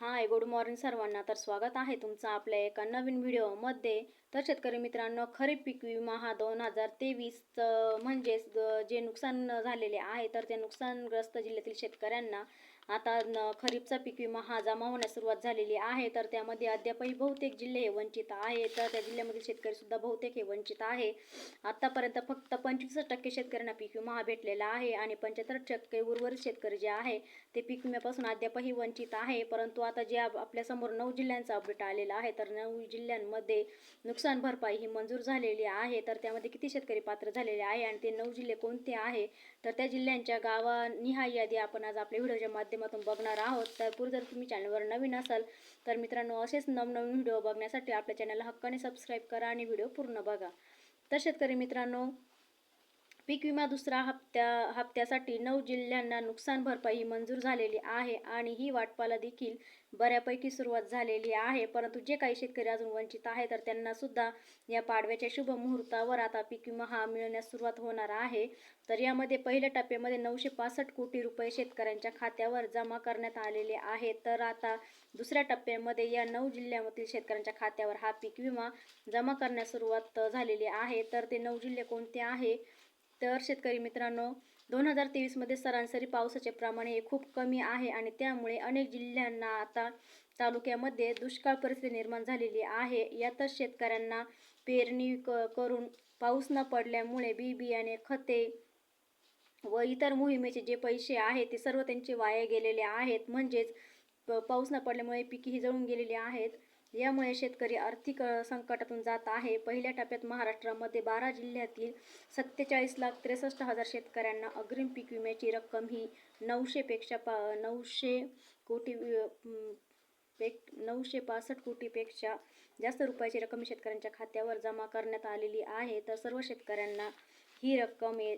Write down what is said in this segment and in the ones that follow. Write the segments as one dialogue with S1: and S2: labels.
S1: Hi good morning सर्वांना. तर स्वागत आहे तुमचं आपल्या एका नवीन व्हिडिओमध्ये तर शेतकरी मित्रांनो खरीप पीक विमा हा दोन हजार तेवीस म्हणजेच जे नुकसान झालेले आहे तर ते नुकसानग्रस्त जिल्ह्यातील शेतकऱ्यांना आता न खरीपचा पीक विमा हा जमा होण्यास सुरुवात झालेली आहे. तर त्यामध्ये अद्यापही बहुतेक जिल्हे हे वंचित आहे तर त्या जिल्ह्यामधील शेतकरी सुद्धा बहुतेक हे वंचित आहे. आतापर्यंत फक्त पंचवीस टक्के शेतकऱ्यांना पीक विमा हा भेटलेला आहे आणि पंच्याहत्तर टक्के उर्वरित शेतकरी जे आहे ते पीक विम्यापासून अद्यापही वंचित आहे. परंतु आता जे आपल्यासमोर नऊ जिल्ह्यांचा अपडेट आलेला आहे तर नऊ जिल्ह्यांमध्ये नुकसान नुकसान भरपाई ही मंजूर झालेली आहे. तर त्यामध्ये किती शेतकरी पात्र झालेले आहे आणि ते नऊ जिल्हे कोणते आहे? तर त्या जिल्ह्यांच्या गावानिहाय यादी आपण आज आपल्या व्हिडिओच्या माध्यमातून बघणार आहोत. तर पूर्वी जर तुम्ही चॅनलवर नवीन असाल तर मित्रांनो असेच नवनवीन व्हिडिओ बघण्यासाठी आपल्या चॅनलला हक्काने सबस्क्राईब करा आणि व्हिडिओ पूर्ण बघा. तर शेतकरी मित्रांनो पीक विमा दुसरा हप्त्या हप्त्यासाठी नऊ जिल्ह्यांना नुकसान भरपाई मंजूर झालेली आहे आणि ही वाटपाला देखील बऱ्यापैकी सुरुवात झालेली आहे. परंतु जे काही शेतकरी अजून वंचित आहे तर त्यांना सुद्धा या पाडव्याच्या शुभ मुहूर्तावर आता पीक विमा हा मिळण्यास सुरुवात होणार आहे. तर यामध्ये पहिल्या टप्प्यामध्ये नऊशे पासष्ट कोटी रुपये शेतकऱ्यांच्या खात्यावर जमा करण्यात आलेले आहे. तर आता दुसऱ्या टप्प्यामध्ये या नऊ जिल्ह्यामधील शेतकऱ्यांच्या खात्यावर हा पीक विमा जमा करण्यास सुरुवात झालेली आहे. तर ते नऊ जिल्हे कोणते आहे? तर शेतकरी मित्रांनो दोन हजार तेवीसमध्ये सरासरी पावसाचे प्रमाण हे खूप कमी आहे आणि त्यामुळे अनेक जिल्ह्यांना आता तालुक्यामध्ये दुष्काळ परिस्थिती निर्माण झालेली आहे. यातच शेतकऱ्यांना पेरणी क करून पाऊस न पडल्यामुळे बी बियाणे खते व इतर मोहिमेचे जे पैसे आहेत ते सर्व त्यांचे वाया गेलेले आहेत. म्हणजेच पाऊस न पडल्यामुळे पिके ही जळून गेलेली आहेत. यामुळे शेतकरी आर्थिक संकटातून जात आहे. पहिल्या टप्प्यात महाराष्ट्रामध्ये बारा जिल्ह्यातील सत्तेचाळीस लाख त्रेसष्ट हजार शेतकऱ्यांना अग्रिम पीक विम्याची रक्कम ही नऊशेपेक्षा पा नऊशे कोटी वि- पेक नऊशे पासष्ट कोटीपेक्षा जास्त रुपयाची रक्कम शेतकऱ्यांच्या खात्यावर जमा करण्यात आलेली आहे. तर सर्व शेतकऱ्यांना ही रक्कम ये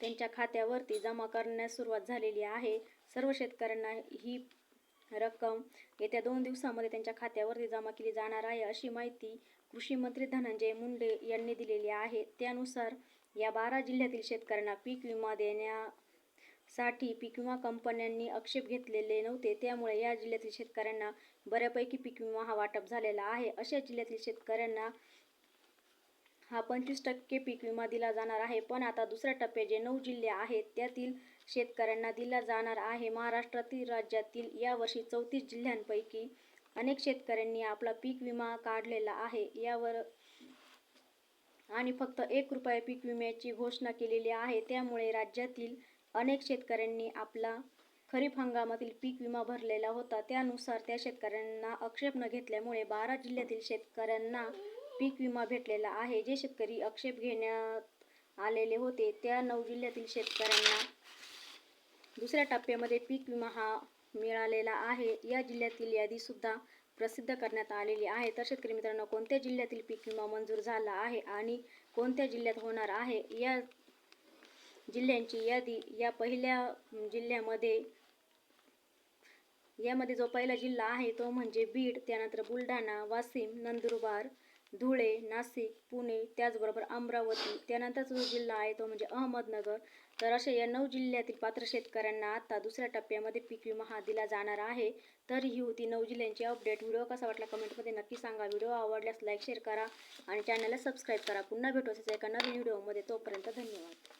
S1: त्यांच्या खात्यावरती जमा करण्यास सुरुवात झालेली आहे. सर्व शेतकऱ्यांना ही रक्कम येत्या दोन दिवसामध्ये त्यांच्या खात्यावरती जमा केली जाणार आहे अशी माहिती कृषी मंत्री धनंजय मुंडे यांनी दिलेली आहे. त्यानुसार या बारा जिल्ह्यातील शेतकऱ्यांना पीक विमा देण्यासाठी पीक विमा कंपन्यांनी आक्षेप घेतलेले नव्हते. त्यामुळे या जिल्ह्यातील शेतकऱ्यांना बऱ्यापैकी पीक विमा हा वाटप झालेला आहे. अशा जिल्ह्यातील शेतकऱ्यांना हा पंचवीस टक्के पीक विमा दिला जाणार आहे. पण आता दुसऱ्या टप्प्यात जे नऊ जिल्हे आहेत त्यातील शेतकऱ्यांना दिला जाणार आहे. महाराष्ट्रातील राज्यातील यावर्षी चौतीस जिल्ह्यांपैकी अनेक शेतकऱ्यांनी आपला पीक विमा काढलेला आहे. यावर आणि फक्त एक रुपये पीक विम्याची घोषणा केलेली आहे. त्यामुळे राज्यातील अनेक शेतकऱ्यांनी आपला खरीप हंगामातील पीक विमा भरलेला होता. त्यानुसार त्या शेतकऱ्यांना आक्षेप न घेतल्यामुळे बारा जिल्ह्यातील शेतकऱ्यांना पीक विमा भेटलेला आहे. जे शेतकरी आक्षेप घेण्यात आलेले होते त्या नऊ जिल्ह्यातील शेतकऱ्यांना दुसऱ्या टप्प्यामध्ये पीक विमा हा मिळालेला आहे. या जिल्ह्यातील यादीसुद्धा प्रसिद्ध करण्यात आलेली आहे. तर शेतकरी मित्रांनो कोणत्या जिल्ह्यातील पीक विमा मंजूर झाला आहे आणि कोणत्या जिल्ह्यात होणार आहे? या जिल्ह्यांची यादी या पहिल्या जिल्ह्यामध्ये यामध्ये जो पहिला जिल्हा आहे तो म्हणजे बीड त्यानंतर बुलढाणा वाशिम नंदुरबार धुळे नाशिक पुणे त्याचबरोबर अमरावती त्यानंतरचा जो जिल्हा आहे तो म्हणजे अहमदनगर. तर अशा या नऊ जिल्ह्यातील पात्र शेतकऱ्यांना आता दुसऱ्या टप्प्यामध्ये पीक विमा हा दिला जाणार आहे. तर ही होती नऊ जिल्ह्यांची अपडेट. व्हिडिओ कसा वाटला कमेंटमध्ये नक्की सांगा. व्हिडिओ आवडल्यास लाईक शेअर करा आणि चॅनलला सबस्क्राईब करा. पुन्हा भेटू असेच एका नवीन व्हिडिओमध्ये. तोपर्यंत धन्यवाद.